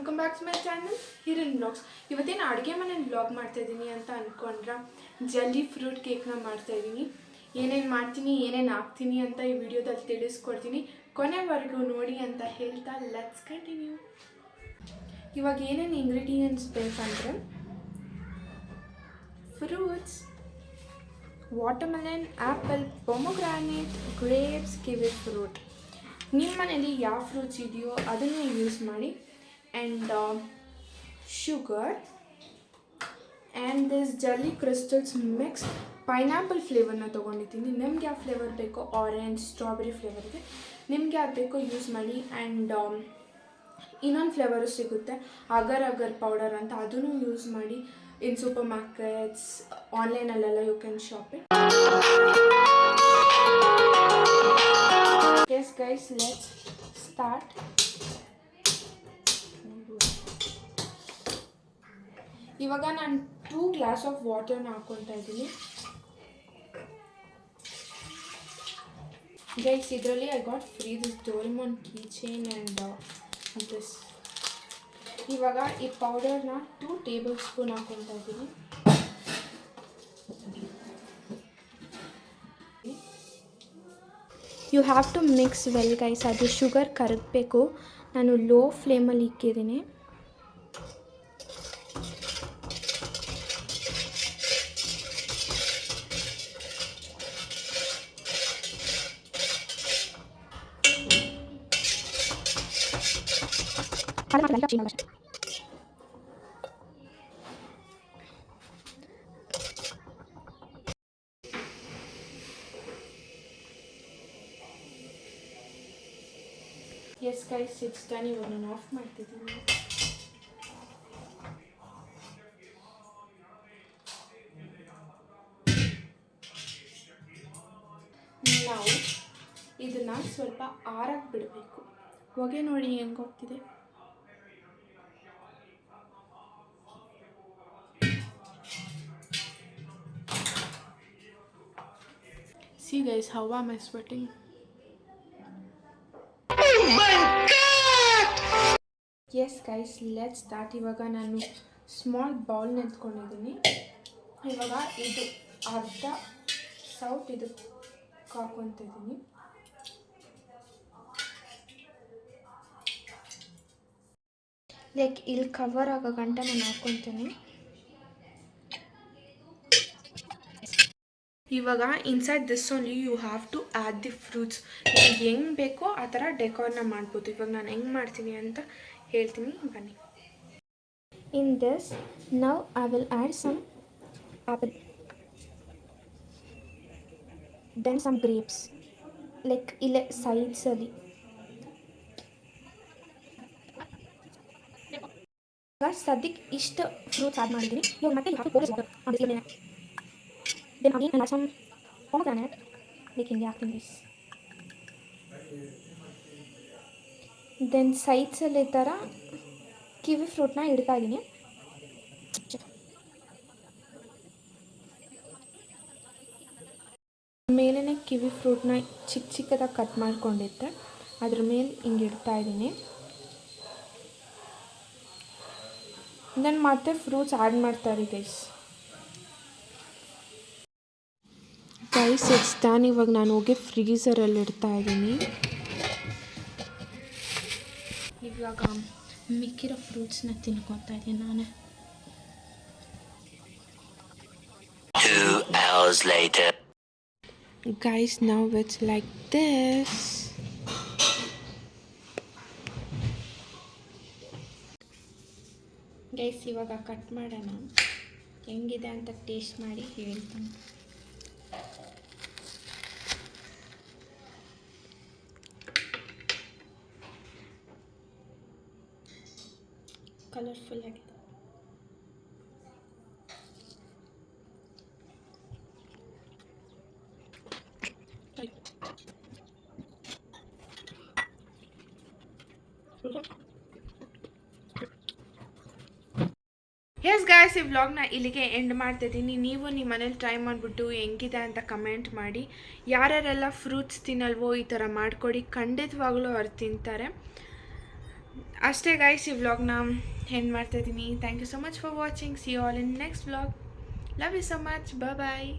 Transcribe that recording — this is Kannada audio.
Welcome back to my channel Hirin blogs ಇವತ್ತೇನು ಅಡುಗೆ ಮನೇಲಿ ಬ್ಲಾಗ್ ಮಾಡ್ತಾಯಿದ್ದೀನಿ ಅಂತ ಅಂದ್ಕೊಂಡ್ರೆ ಜಲ್ಲಿ ಫ್ರೂಟ್ ಕೇಕ್ನ ಮಾಡ್ತಾಯಿದ್ದೀನಿ ಏನೇನು ಮಾಡ್ತೀನಿ, ಏನೇನು ಹಾಕ್ತೀನಿ ಅಂತ ಈ ವಿಡಿಯೋದಲ್ಲಿ ತಿಳಿಸ್ಕೊಡ್ತೀನಿ. ಕೊನೆವರೆಗೂ ನೋಡಿ ಅಂತ ಹೇಳ್ತಾ ಲೆಟ್ಸ್ ಕಂಟಿನ್ಯೂ ಇವಾಗ ಏನೇನು ಇಂಗ್ರೀಡಿಯೆಂಟ್ಸ್ ಬೇಕಂದರೆ fruits watermelon apple pomegranate grapes kiwi fruit ನಿಮ್ಮ ಮನೇಲಿ ಯಾವ ಫ್ರೂಟ್ಸ್ ಇದೆಯೋ ಅದನ್ನೇ ಯೂಸ್ ಮಾಡಿ and sugar and this jelly crystals mix pineapple ಫ್ಲೇವರ್ನ ತೊಗೊಂಡಿದ್ದೀನಿ. ನಿಮ್ಗೆ ಯಾವ ಫ್ಲೇವರ್ ಬೇಕೋ ಆರೆಂಜ್ ಸ್ಟ್ರಾಬೆರಿ ಫ್ಲೇವರ್ ಇದೆ. ನಿಮ್ಗೆ ಯಾವ್ದು ಬೇಕೋ ಯೂಸ್ ಮಾಡಿ ಆ್ಯಂಡ್ ಇನ್ನೊಂದು ಫ್ಲೇವರು ಸಿಗುತ್ತೆ. ಅಗರ್ ಅಗರ್ ಪೌಡರ್ ಅಂತ ಅದನ್ನು ಯೂಸ್ ಮಾಡಿ in super markets ಆನ್ಲೈನಲ್ಲೆಲ್ಲ you can shopping yes guys let's start ಇವಾಗ ನಾನು ಟೂ ಗ್ಲಾಸ್ ಆಫ್ ವಾಟರ್ನ ಹಾಕ್ಕೊತಾ ಇದ್ದೀನಿ. ಗೈಸ್ ಇದರಲ್ಲಿ I got free this Doraemon key chain and this ಇವಾಗ ಈ ಪೌಡರ್ನ ಟೂ ಟೇಬಲ್ ಸ್ಪೂನ್ ಹಾಕ್ಕೊತಾ ಇದ್ದೀನಿ. You have to mix well guys ಅದು ಶುಗರ್ ಕರಗಬೇಕು. ನಾನು ಲೋ ಫ್ಲೇಮಲ್ಲಿ ಇಕ್ಕಿದ್ದೀನಿ. ಎಸ್ ಗೈಸ್ ಇಟ್ಸ್ ಡನ್ ಇವಾಗ ನಾನು ಆಫ್ ಮಾಡ್ತಿದ್ದೀನಿ ನಾವು ಇದನ್ನ ಸ್ವಲ್ಪ ಆರಕ್ಕೆ ಬಿಡಬೇಕು. ಹೊಗೆ ನೋಡಿ ಹೆಂಗೆ ಹೋಗ್ತಿದೆ See guys, how am I? Yes guys let start ಇವಾಗ ನಾನು ಸ್ಮಾಲ್ ಬೌಲ್ ಎತ್ಕೊಂಡಿದ್ದೀನಿ ಇವಾಗ ಇದು ಅರ್ಧ ಸೌಟ್ ಇದು ಹಾಕ್ಕೊತಿದ್ದೀನಿ ಲೈಕ್ ಇಲ್ಲಿ ಕವರ್ ಆಗೋ ಗಂಟ ನಾನು ಹಾಕ್ಕೊತೀನಿ ಇವಾಗ inside this only you have to add the fruits ನಿಮ್ಗೆ ಹೆಂಗೆ ಬೇಕೋ ಆ ಥರ ಡೆಕೋರ್ನ ಮಾಡ್ಬೋದು. ಇವಾಗ ನಾನು ಹೆಂಗೆ ಮಾಡ್ತೀನಿ ಅಂತ ಹೇಳ್ತೀನಿ, ಬನ್ನಿ. In this now I will add some apple then some grapes like ಇಲ್ಲೇ ಸೈಡ್ಸಲ್ಲಿ ಇವಾಗ ಸದ್ಯಕ್ಕೆ ಇಷ್ಟು ಫ್ರೂಟ್ಸ್ ಆ್ಯಡ್ ಮಾಡಿದ್ದೀನಿ ಇವಾಗ ಮತ್ತೆ to pour water lemon Then again, and add some pomegranate. Like in the then ಸೈಡ್ಸಲ್ಲಿ ಥರ ಕಿವಿ ಫ್ರೂಟ್ನ ಇಡ್ತಾ ಇದ್ದೀನಿ ಮೇಲೇ ಕಿವಿ ಫ್ರೂಟ್ನ ಚಿಕ್ಕ ಚಿಕ್ಕದಾಗಿ ಕಟ್ ಮಾಡ್ಕೊಂಡಿದ್ದೆ. ಅದ್ರ ಮೇಲೆ ಹಿಂಗೆ ಇಡ್ತಾ ಇದ್ದೀನಿ ದೆನ್ ಮತ್ತೆ ಫ್ರೂಟ್ಸ್ ಆ್ಯಡ್ ಮಾಡ್ತಾರೆ ಗೈಸ್ ಗೈಸ್ ಡನ್ ಇವಾಗ ನಾನು ಹೋಗಿ ಫ್ರೀಝರಲ್ಲಿ ಇಡ್ತಾ ಇದ್ದೀನಿ. ಇವಾಗ ಮಿಕ್ಕಿರೋ ಫ್ರೂಟ್ಸ್ನ ತಿನ್ಕೊತಾ ಇದ್ದೀನಿ ನಾನು. Two hours later. ಲೈಕ್ ನಾವು ಗೈಸ್ ಇವಾಗ ಕಟ್ ಮಾಡೋಣ. ಹೆಂಗಿದೆ ಅಂತ ಟೇಸ್ಟ್ ಮಾಡಿ ಹೇಳ್ತೀನಿ. ಕಲರ್ಫುಲ್ ಆಗಿದೆ. ಎಸ್ ಗಾಯ್ಸ್ ಈ ವ್ಲಾಗ್ನ ಇಲ್ಲಿಗೆ ಎಂಡ್ ಮಾಡ್ತಿದ್ದೀನಿ. ನೀವು ನಿಮ್ಮ ಮನೇಲಿ ಟ್ರೈ ಮಾಡಿಬಿಟ್ಟು ಹೆಂಗಿದೆ ಅಂತ ಕಮೆಂಟ್ ಮಾಡಿ. ಯಾರ್ಯಾರೆಲ್ಲ ಫ್ರೂಟ್ಸ್ ತಿನ್ನಲ್ವೋ ಈ ಥರ ಮಾಡಿಕೊಡಿ. ಖಂಡಿತವಾಗ್ಲೂ ಅವ್ರು ತಿಂತಾರೆ. ಅಷ್ಟೇ ಗಾಯ್ಸ್ ಈ ವ್ಲಾಗ್ನ ಮಾಡ್ತಾ ಮಾಡ್ತಾಯಿದ್ದೀನಿ thank you so much for watching see all in next vlog love you so much ಬ ಬಾಯ್